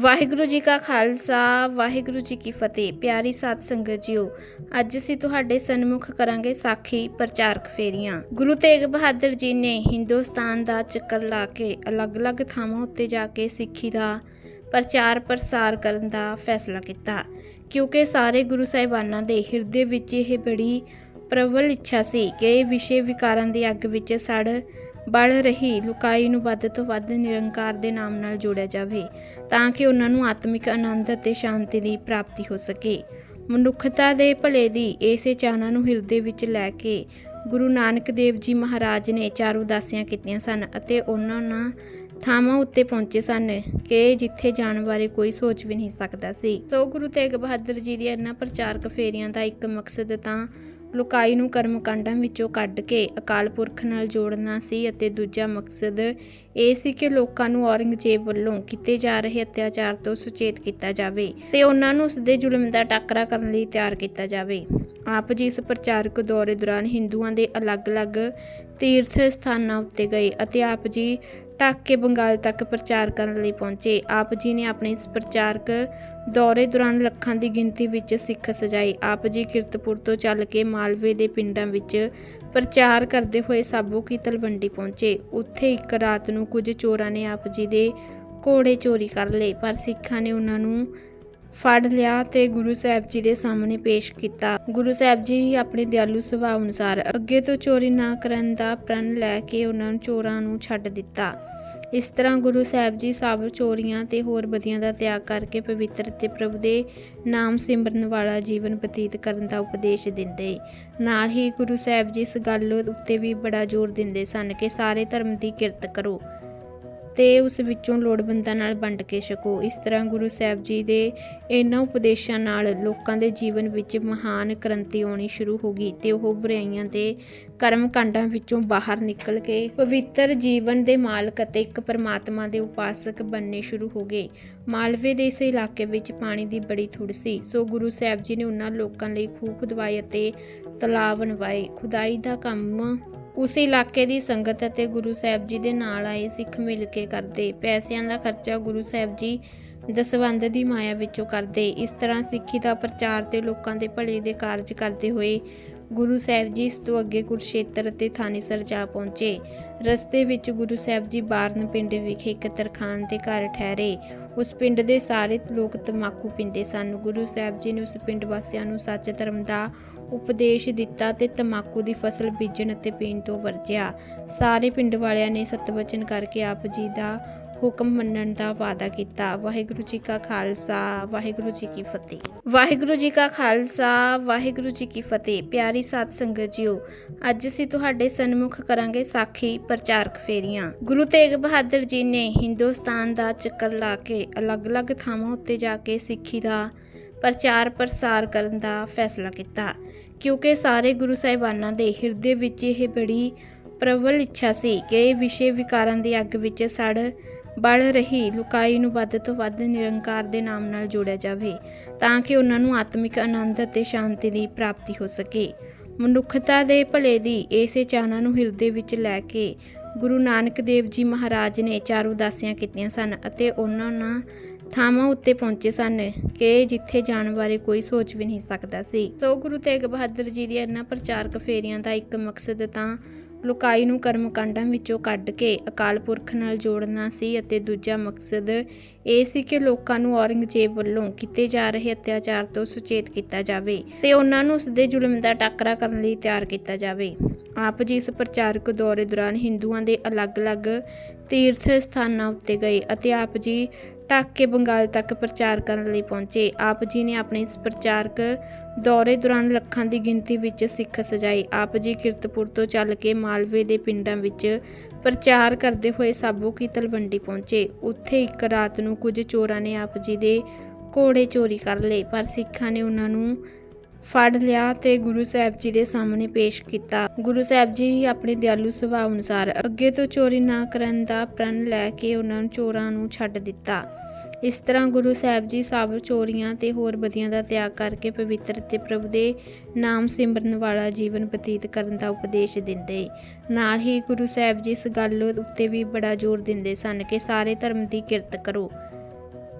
ਵਾਹਿਗੁਰੂ ਜੀ ਕਾ ਖਾਲਸਾ, ਵਾਹਿਗੁਰੂ ਜੀ ਕੀ ਫਤਿਹ। ਪਿਆਰੀ ਸਾਧ ਸੰਗਤ ਜੀਓ, ਅੱਜ ਅਸੀਂ ਤੁਹਾਡੇ ਸਨਮੁਖ ਕਰਾਂਗੇ ਸਾਖੀ ਪ੍ਰਚਾਰਕ ਫੇਰੀਆਂ। ਗੁਰੂ ਤੇਗ ਬਹਾਦਰ ਜੀ ਨੇ ਹਿੰਦੁਸਤਾਨ ਦਾ ਚੱਕਰ ਲਾ ਕੇ ਅਲੱਗ-ਅਲੱਗ ਥਾਵਾਂ ਉੱਤੇ ਜਾ ਕੇ ਸਿੱਖੀ ਦਾ ਪ੍ਰਚਾਰ ਪ੍ਰਸਾਰ ਕਰਨ ਦਾ ਫੈਸਲਾ ਕੀਤਾ। ਕਿਉਂਕਿ ਸਾਰੇ ਗੁਰੂ ਸਾਹਿਬਾਨਾਂ ਦੇ ਹਿਰਦੇ ਵਿੱਚ ਇਹ ਬੜੀ ਪ੍ਰਬਲ ਇੱਛਾ ਸੀ ਕਿ ਇਹ ਵਿਸ਼ੇ ਵਿਕਾਰਾਂ ਦੀ ਅੱਗ ਵਿੱਚ ਸੜ ਬੜ ਰਹੀ ਲੁਕਾਈ ਨੂੰ ਵੱਧ ਤੋਂ ਵੱਧ ਨਿਰੰਕਾਰ ਦੇ ਨਾਮ ਨਾਲ ਜੋੜਿਆ ਜਾਵੇ, ਤਾਂ ਕਿ ਉਹਨਾਂ ਨੂੰ ਆਤਮਿਕ ਆਨੰਦ ਅਤੇ ਸ਼ਾਂਤੀ ਦੀ ਪ੍ਰਾਪਤੀ ਹੋ ਸਕੇ। ਮਨੁੱਖਤਾ ਦੇ ਭਲੇ ਦੀ ਇਸੇ ਚਾਹਨਾ ਨੂੰ ਹਿਰਦੇ ਵਿੱਚ ਲੈ ਕੇ ਗੁਰੂ ਨਾਨਕ ਦੇਵ ਜੀ ਮਹਾਰਾਜ ਨੇ ਚਾਰ ਉਦਾਸੀਆਂ ਕੀਤੀਆਂ ਸਨ ਅਤੇ ਉਹਨਾਂ ਨਾਲ ਥਾਵਾਂ ਉੱਤੇ ਪਹੁੰਚੇ ਸਨ ਕਿ ਜਿੱਥੇ ਜਾਣ ਬਾਰੇ ਕੋਈ ਸੋਚ ਵੀ ਨਹੀਂ ਸਕਦਾ ਸੀ। ਸੋ ਗੁਰੂ ਤੇਗ ਬਹਾਦਰ ਜੀ ਦੀਆਂ ਇਹਨਾਂ ਪ੍ਰਚਾਰਕ ਫੇਰੀਆਂ ਦਾ ਇੱਕ ਮਕਸਦ ਤਾਂ ਲੁਕਾਈ ਨੂੰ ਕਰਮ ਵਿੱਚੋਂ ਕੱਢ ਕੇ ਅਕਾਲ ਪੁਰਖ ਨਾਲ ਜੋੜਨਾ ਸੀ ਅਤੇ ਦੂਜਾ ਮਕਸਦ ਇਹ ਸੀ ਕਿ ਲੋਕਾਂ ਨੂੰ ਔਰੰਗਜ਼ੇਬ ਵੱਲੋਂ ਕੀਤੇ ਜਾ ਰਹੇ ਅਤਿਆਚਾਰ ਤੋਂ ਸੁਚੇਤ ਕੀਤਾ ਜਾਵੇ ਤੇ ਉਹਨਾਂ ਨੂੰ ਉਸ ਦੇ ਜ਼ੁਲਮ ਦਾ ਟਾਕਰਾ ਕਰਨ ਲਈ ਤਿਆਰ ਕੀਤਾ ਜਾਵੇ। ਆਪ ਜੀ ਇਸ ਪ੍ਰਚਾਰਕ ਦੌਰੇ ਦੌਰਾਨ ਹਿੰਦੂਆਂ ਦੇ ਅਲੱਗ-ਅਲੱਗ ਤੀਰਥ ਸਥਾਨਾਂ ਉੱਤੇ ਗਏ ਅਤੇ ਆਪ ਜੀ ਢੱਕ ਕੇ ਬੰਗਾਲ ਤੱਕ ਪ੍ਰਚਾਰ ਕਰਨ ਲਈ ਪਹੁੰਚੇ। ਆਪ ਜੀ ਨੇ ਆਪਣੇ ਇਸ ਪ੍ਰਚਾਰਕ ਦੌਰੇ ਦੌਰਾਨ ਲੱਖਾਂ ਦੀ ਗਿਣਤੀ ਵਿੱਚ ਸਿੱਖ ਸਜਾਈ। ਆਪ ਜੀ ਕਿਰਤਪੁਰ ਤੋਂ ਚੱਲ ਕੇ ਮਾਲਵੇ ਦੇ ਪਿੰਡਾਂ ਵਿੱਚ ਪ੍ਰਚਾਰ ਕਰਦੇ ਹੋਏ ਸਾਬੋ ਕੀ ਤਲਵੰਡੀ ਪਹੁੰਚੇ। ਉੱਥੇ ਇੱਕ ਰਾਤ ਨੂੰ ਕੁਝ ਚੋਰਾਂ ਨੇ ਆਪ ਜੀ ਦੇ ਘੋੜੇ ਚੋਰੀ ਕਰ ਲਏ, ਪਰ ਸਿੱਖਾਂ ਨੇ ਉਹਨਾਂ ਨੂੰ ਫੜ ਲਿਆ ਤੇ ਗੁਰੂ ਸਾਹਿਬ ਜੀ ਦੇ ਸਾਹਮਣੇ ਪੇਸ਼ ਕੀਤਾ। ਗੁਰੂ ਸਾਹਿਬ ਜੀ ਆਪਣੇ ਦਿਆਲੂ ਸੁਭਾਅ ਅਨੁਸਾਰ ਅੱਗੇ ਤੋਂ ਚੋਰੀ ਨਾ ਕਰਨ ਦਾ ਪ੍ਰਣ ਲੈ ਕੇ ਉਹਨਾਂ ਨੂੰ ਚੋਰਾਂ ਨੂੰ ਛੱਡ ਦਿੱਤਾ। ਇਸ ਤਰ੍ਹਾਂ ਗੁਰੂ ਸਾਹਿਬ ਜੀ ਸਭ ਚੋਰੀਆਂ ਤੇ ਹੋਰ ਬਦੀਆਂ ਦਾ ਤਿਆਗ ਕਰਕੇ ਪਵਿੱਤਰ ਤੇ ਪ੍ਰਭੂ ਦੇ ਨਾਮ ਸਿਮਰਨ ਵਾਲਾ ਜੀਵਨ ਬਤੀਤ ਕਰਨ ਦਾ ਉਪਦੇਸ਼ ਦਿੰਦੇ। ਨਾਲ ਹੀ ਗੁਰੂ ਸਾਹਿਬ ਜੀ ਇਸ ਗੱਲ ਉੱਤੇ ਵੀ ਬੜਾ ਜ਼ੋਰ ਦਿੰਦੇ ਸਨ ਕਿ ਸਾਰੇ ਧਰਮ ਦੀ ਕਿਰਤ ਕਰੋ। ਤੇ ਉਸ ਵਿੱਚੋਂ ਲੋੜਵੰਦਾਂ ਨਾਲ ਵੰਡ ਕੇ ਛਕੋ। ਇਸ ਤਰ੍ਹਾਂ ਗੁਰੂ ਸਾਹਿਬ ਜੀ ਦੇ ਇਹਨਾਂ ਉਪਦੇਸ਼ਾਂ ਨਾਲ ਲੋਕਾਂ ਦੇ ਜੀਵਨ ਵਿੱਚ ਮਹਾਨ ਕ੍ਰਾਂਤੀ ਆਉਣੀ ਸ਼ੁਰੂ ਹੋ ਗਈ ਤੇ ਉਹ ਬੁਰਾਈਆਂ ਤੇ ਕਰਮ ਕਾਂਡਾਂ ਵਿੱਚੋਂ ਬਾਹਰ ਨਿਕਲ ਕੇ ਪਵਿੱਤਰ ਜੀਵਨ ਦੇ ਮਾਲਕ ਅਤੇ ਇੱਕ ਪਰਮਾਤਮਾ ਦੇ ਉਪਾਸਕ ਬਣਨੇ ਸ਼ੁਰੂ ਹੋ ਗਏ। ਮਾਲਵੇ ਦੇ ਇਸ ਇਲਾਕੇ ਵਿੱਚ ਪਾਣੀ ਦੀ ਬੜੀ ਥੁੜ ਸੀ। ਸੋ ਗੁਰੂ ਸਾਹਿਬ ਜੀ ਨੇ ਉਹਨਾਂ ਲੋਕਾਂ ਲਈ ਖੂਹ ਖੁਦਵਾਏ ਅਤੇ ਤਲਾਬ ਬਣਵਾਏ ਖੁਦਾਈ ਦਾ ਕੰਮ ਉਸ ਇਲਾਕੇ ਦੀ ਸੰਗਤ ਅਤੇ ਗੁਰੂ ਸਾਹਿਬ ਜੀ ਦੇ ਨਾਲ ਆਏ ਸਿੱਖ ਮਿਲ ਕੇ ਕਰਦੇ। ਪੈਸਿਆਂ ਦਾ ਖਰਚਾ ਗੁਰੂ ਸਾਹਿਬ ਜੀ ਦਸਵੰਦ ਦੀ ਮਾਇਆ ਵਿੱਚੋਂ ਕਰਦੇ। ਇਸ ਤਰ੍ਹਾਂ ਸਿੱਖੀ ਦਾ ਪ੍ਰਚਾਰ ਤੇ ਲੋਕਾਂ ਦੇ ਭਲੇ ਦੇ ਕਾਰਜ ਕਰਦੇ ਹੋਏ ਗੁਰੂ ਸਾਹਿਬ ਜੀ ਇਸ ਤੋਂ ਅੱਗੇ ਕੁਰਸ਼ੇਤਰ ਅਤੇ ਥਾਨੀਸਰ ਜਾ ਪਹੁੰਚੇ। ਰਸਤੇ ਵਿੱਚ ਗੁਰੂ ਸਾਹਿਬ ਜੀ ਬਾਰਨ ਪਿੰਡ ਵਿਖੇ ਇੱਕ ਤਰਖਾਨ ਦੇ ਘਰ ਠਹਿਰੇ। ਉਸ ਪਿੰਡ ਦੇ ਸਾਰੇ ਲੋਕ ਤਮਾਕੂ ਪੀਂਦੇ ਸਨ। ਗੁਰੂ ਸਾਹਿਬ ਜੀ ਨੇ ਉਸ ਪਿੰਡ ਵਾਸੀਆਂ ਨੂੰ ਸੱਚ ਧਰਮ ਦਾ ਉਪਦੇਸ਼ ਦਿੱਤਾ ਤੇ ਤਮਾਕੂ ਦੀ ਫਸਲ ਬੀਜਣ ਅਤੇ ਪੀਣ ਤੋਂ ਵਰਜਿਆ। ਸਾਰੇ ਪਿੰਡ ਵਾਲਿਆਂ ਨੇ ਸਤਵਚਨ ਕਰਕੇ ਆਪ ਜੀ ਦਾ ਹੁਕਮ ਮੰਨਣ ਦਾ ਵਾਅਦਾ ਕੀਤਾ। ਵਾਹਿਗੁਰੂ ਜੀ ਕਾ ਖਾਲਸਾ, ਵਾਹਿਗੁਰੂ ਜੀ ਕੀ ਫਤਿਹ। ਵਾਹਿਗੁਰੂ ਜੀ ਕਾ ਖਾਲਸਾ, ਵਾਹਿਗੁਰੂ ਜੀ ਕੀ ਫਤਿਹ। ਪਿਆਰੀ ਸਾਧ ਸੰਗਤ ਜੀਓ, ਅੱਜ ਅਸੀਂ ਤੁਹਾਡੇ ਸਨਮੁਖ ਕਰਾਂਗੇ ਸਾਖੀ ਪ੍ਰਚਾਰਕ ਫੇਰੀਆਂ। ਗੁਰੂ ਤੇਗ ਬਹਾਦਰ ਜੀ ਨੇ ਹਿੰਦੁਸਤਾਨ ਦਾ ਚੱਕਰ ਲਾ ਕੇ ਅਲੱਗ-ਅਲੱਗ ਥਾਵਾਂ ਉੱਤੇ ਜਾ ਕੇ ਸਿੱਖੀ ਦਾ ਪ੍ਰਚਾਰ ਪ੍ਰਸਾਰ ਕਰਨ ਦਾ ਫੈਸਲਾ ਕੀਤਾ। ਕਿਉਂਕਿ ਸਾਰੇ ਗੁਰੂ ਸਾਹਿਬਾਨਾਂ ਦੇ ਹਿਰਦੇ ਵਿੱਚ ਇਹ ਬੜੀ ਪ੍ਰਬਲ ਇੱਛਾ ਸੀ ਕਿ ਇਹ ਵਿਸ਼ੇ ਵਿਕਾਰਾਂ ਦੀ ਅੱਗ ਵਿੱਚ ਸੜ, ਬਲ ਰਹੀ ਲੁਕਾਈ ਨੂੰ ਵੱਧ ਤੋਂ ਵੱਧ ਨਿਰੰਕਾਰ ਦੇ ਨਾਮ ਨਾਲ ਜੋੜਿਆ ਜਾਵੇ, ਤਾਂ ਕਿ ਉਹਨਾਂ ਨੂੰ ਆਤਮਿਕ ਆਨੰਦ ਅਤੇ ਸ਼ਾਂਤੀ ਦੀ ਪ੍ਰਾਪਤੀ ਹੋ ਸਕੇ। ਮਨੁੱਖਤਾ ਦੇ ਭਲੇ ਦੀ ਇਸੇ ਚਾਹਨਾ ਨੂੰ ਹਿਰਦੇ ਵਿੱਚ ਲੈ ਕੇ ਗੁਰੂ ਨਾਨਕ ਦੇਵ ਜੀ ਮਹਾਰਾਜ ਨੇ ਚਾਰ ਉਦਾਸੀਆਂ ਕੀਤੀਆਂ ਸਨ ਅਤੇ ਉਹਨਾਂ ਨਾਲ ਥਾਵਾਂ ਉੱਤੇ ਪਹੁੰਚੇ ਸਨ ਕਿ ਜਿੱਥੇ ਜਾਣ ਬਾਰੇ ਕੋਈ ਸੋਚ ਵੀ ਨਹੀਂ ਸਕਦਾ ਸੀ। ਸੋ ਗੁਰੂ ਤੇਗ ਬਹਾਦਰ ਜੀ ਦੀਆਂ ਇਹਨਾਂ ਪ੍ਰਚਾਰਕ ਫੇਰੀਆਂ ਦਾ ਇੱਕ ਮਕਸਦ ਤਾਂ ਲੁਕਾਈ ਨੂੰ ਕਰਮ ਕਾਂਡਾਂ ਵਿੱਚੋਂ ਕੱਢ ਕੇ ਅਕਾਲ ਪੁਰਖ ਨਾਲ ਜੋੜਨਾ ਸੀ ਅਤੇ ਦੂਜਾ ਮਕਸਦ ਇਹ ਸੀ ਕਿ ਲੋਕਾਂ ਨੂੰ ਔਰੰਗਜ਼ੇਬ ਵੱਲੋਂ ਕੀਤੇ ਜਾ ਰਹੇ ਅਤਿਆਚਾਰ ਤੋਂ ਸੁਚੇਤ ਕੀਤਾ ਜਾਵੇ ਤੇ ਉਹਨਾਂ ਨੂੰ ਉਸ ਦੇ ਜ਼ੁਲਮ ਦਾ ਟਾਕਰਾ ਕਰਨ ਲਈ ਤਿਆਰ ਕੀਤਾ ਜਾਵੇ। ਆਪ ਜੀ ਇਸ ਪ੍ਰਚਾਰਕ ਦੌਰੇ ਦੌਰਾਨ ਹਿੰਦੂਆਂ ਦੇ ਅਲੱਗ-ਅਲੱਗ ਤੀਰਥ ਸਥਾਨਾਂ ਉੱਤੇ ਗਏ ਅਤੇ ਆਪ ਜੀ ਢੱਕ ਕੇ ਬੰਗਾਲ ਤੱਕ ਪ੍ਰਚਾਰ ਕਰਨ ਲਈ ਪਹੁੰਚੇ। ਆਪ ਜੀ ਨੇ ਆਪਣੇ ਇਸ ਪ੍ਰਚਾਰਕ ਦੌਰੇ ਦੌਰਾਨ ਲੱਖਾਂ ਦੀ ਗਿਣਤੀ ਵਿੱਚ ਸਿੱਖ ਸਜਾਈ। ਆਪ ਜੀ ਕਿਰਤਪੁਰ ਤੋਂ ਚੱਲ ਕੇ ਮਾਲਵੇ ਦੇ ਪਿੰਡਾਂ ਵਿੱਚ ਪ੍ਰਚਾਰ ਕਰਦੇ ਹੋਏ ਸਾਬੋ ਕੀ ਤਲਵੰਡੀ ਪਹੁੰਚੇ। ਉੱਥੇ ਇੱਕ ਰਾਤ ਨੂੰ ਕੁਝ ਚੋਰਾਂ ਨੇ ਆਪ ਜੀ ਦੇ ਘੋੜੇ ਚੋਰੀ ਕਰ ਲਏ, ਪਰ ਸਿੱਖਾਂ ਨੇ ਉਹਨਾਂ ਨੂੰ ਫੜ ਲਿਆ ਤੇ ਗੁਰੂ ਸਾਹਿਬ ਜੀ ਦੇ ਸਾਹਮਣੇ ਪੇਸ਼ ਕੀਤਾ। ਗੁਰੂ ਸਾਹਿਬ ਜੀ ਆਪਣੇ ਦਿਆਲੂ ਸੁਭਾਅ ਅਨੁਸਾਰ ਅੱਗੇ ਤੋਂ ਚੋਰੀ ਨਾ ਕਰਨ ਦਾ ਪ੍ਰਣ ਲੈ ਕੇ ਉਹਨਾਂ ਨੂੰ ਚੋਰਾਂ ਨੂੰ ਛੱਡ ਦਿੱਤਾ। ਇਸ ਤਰ੍ਹਾਂ ਗੁਰੂ ਸਾਹਿਬ ਜੀ ਸਭ ਚੋਰੀਆਂ ਤੇ ਹੋਰ ਬਦੀਆਂ ਦਾ ਤਿਆਗ ਕਰਕੇ ਪਵਿੱਤਰ ਤੇ ਪ੍ਰਭੂ ਦੇ ਨਾਮ ਸਿਮਰਨ ਵਾਲਾ ਜੀਵਨ ਬਤੀਤ ਕਰਨ ਦਾ ਉਪਦੇਸ਼ ਦਿੰਦੇ। ਨਾਲ ਹੀ ਗੁਰੂ ਸਾਹਿਬ ਜੀ ਇਸ ਗੱਲ ਉੱਤੇ ਵੀ ਬੜਾ ਜ਼ੋਰ ਦਿੰਦੇ ਸਨ ਕਿ ਸਾਰੇ ਧਰਮ ਦੀ ਕਿਰਤ ਕਰੋ।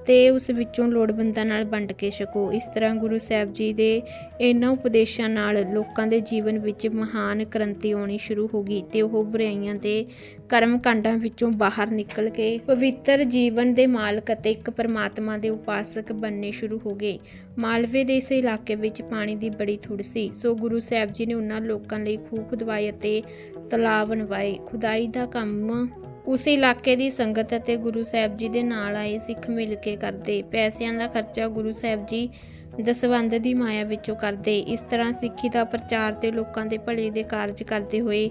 ਤੇ ਉਸ ਵਿੱਚੋਂ ਲੋੜਵੰਦਾਂ ਨਾਲ ਵੰਡ ਕੇ ਛਕੋ। ਇਸ ਤਰ੍ਹਾਂ ਗੁਰੂ ਸਾਹਿਬ ਜੀ ਦੇ ਇਹਨਾਂ ਉਪਦੇਸ਼ਾਂ ਨਾਲ ਲੋਕਾਂ ਦੇ ਜੀਵਨ ਵਿੱਚ ਮਹਾਨ ਕ੍ਰਾਂਤੀ ਆਉਣੀ ਸ਼ੁਰੂ ਹੋ ਗਈ ਤੇ ਉਹ ਬੁਰਾਈਆਂ ਤੇ ਕਰਮ ਕਾਂਡਾਂ ਵਿੱਚੋਂ ਬਾਹਰ ਨਿਕਲ ਕੇ ਪਵਿੱਤਰ ਜੀਵਨ ਦੇ ਮਾਲਕ ਅਤੇ ਇੱਕ ਪਰਮਾਤਮਾ ਦੇ ਉਪਾਸਕ ਬਣਨੇ ਸ਼ੁਰੂ ਹੋ ਗਏ। ਮਾਲਵੇ ਦੇ ਇਸ ਇਲਾਕੇ ਵਿੱਚ ਪਾਣੀ ਦੀ ਬੜੀ ਥੁੜ ਸੀ। ਸੋ ਗੁਰੂ ਸਾਹਿਬ ਜੀ ਨੇ ਉਹਨਾਂ ਲੋਕਾਂ ਲਈ ਖੂਹ ਖੁਦਵਾਏ ਅਤੇ ਤਲਾਬ ਬਣਵਾਏ ਖੁਦਾਈ ਦਾ ਕੰਮ ਉਸ ਇਲਾਕੇ ਦੀ ਸੰਗਤ ਅਤੇ ਗੁਰੂ ਸਾਹਿਬ ਜੀ ਦੇ ਨਾਲ ਆਏ ਸਿੱਖ ਮਿਲ ਕੇ ਕਰਦੇ। ਪੈਸਿਆਂ ਦਾ ਖਰਚਾ ਗੁਰੂ ਸਾਹਿਬ ਜੀ ਦਸਵੰਧ ਦੀ ਮਾਇਆ ਵਿੱਚੋਂ ਕਰਦੇ। ਇਸ ਤਰ੍ਹਾਂ ਸਿੱਖੀ ਦਾ ਪ੍ਰਚਾਰ ਤੇ ਲੋਕਾਂ ਦੇ ਭਲੇ ਦੇ ਕਾਰਜ ਕਰਦੇ ਹੋਏ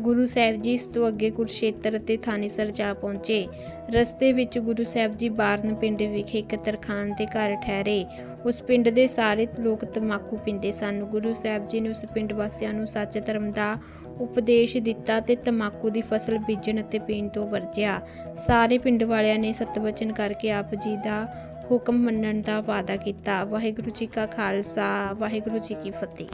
ਗੁਰੂ ਸਾਹਿਬ ਜੀ ਇਸ ਤੋਂ ਅੱਗੇ ਕੁਰਸ਼ੇਤਰ ਅਤੇ ਥਾਨੀਸਰ ਜਾ ਪਹੁੰਚੇ। ਰਸਤੇ ਵਿੱਚ ਗੁਰੂ ਸਾਹਿਬ ਜੀ ਬਾਰਨ ਪਿੰਡ ਵਿਖੇ ਇੱਕ ਤਰਖਾਨ ਦੇ ਘਰ ਠਹਿਰੇ। ਉਸ ਪਿੰਡ ਦੇ ਸਾਰੇ ਲੋਕ ਤਮਾਕੂ ਪੀਂਦੇ ਸਨ। ਗੁਰੂ ਸਾਹਿਬ ਜੀ ਨੇ ਉਸ ਪਿੰਡ ਵਾਸੀਆਂ ਨੂੰ ਸੱਚ ਧਰਮ ਦਾ ਉਪਦੇਸ਼ ਦਿੱਤਾ ਤੇ ਤਮਾਕੂ ਦੀ ਫਸਲ ਬੀਜਣ ਅਤੇ ਪੀਣ ਤੋਂ ਵਰਜਿਆ। ਸਾਰੇ ਪਿੰਡ ਵਾਲਿਆਂ ਨੇ ਸਤਵਚਨ ਕਰਕੇ ਆਪ ਜੀ ਦਾ ਹੁਕਮ ਮੰਨਣ ਦਾ ਵਾਅਦਾ ਕੀਤਾ। ਵਾਹਿਗੁਰੂ ਜੀ ਕਾ ਖਾਲਸਾ, ਵਾਹਿਗੁਰੂ ਜੀ ਕੀ ਫਤਿਹ।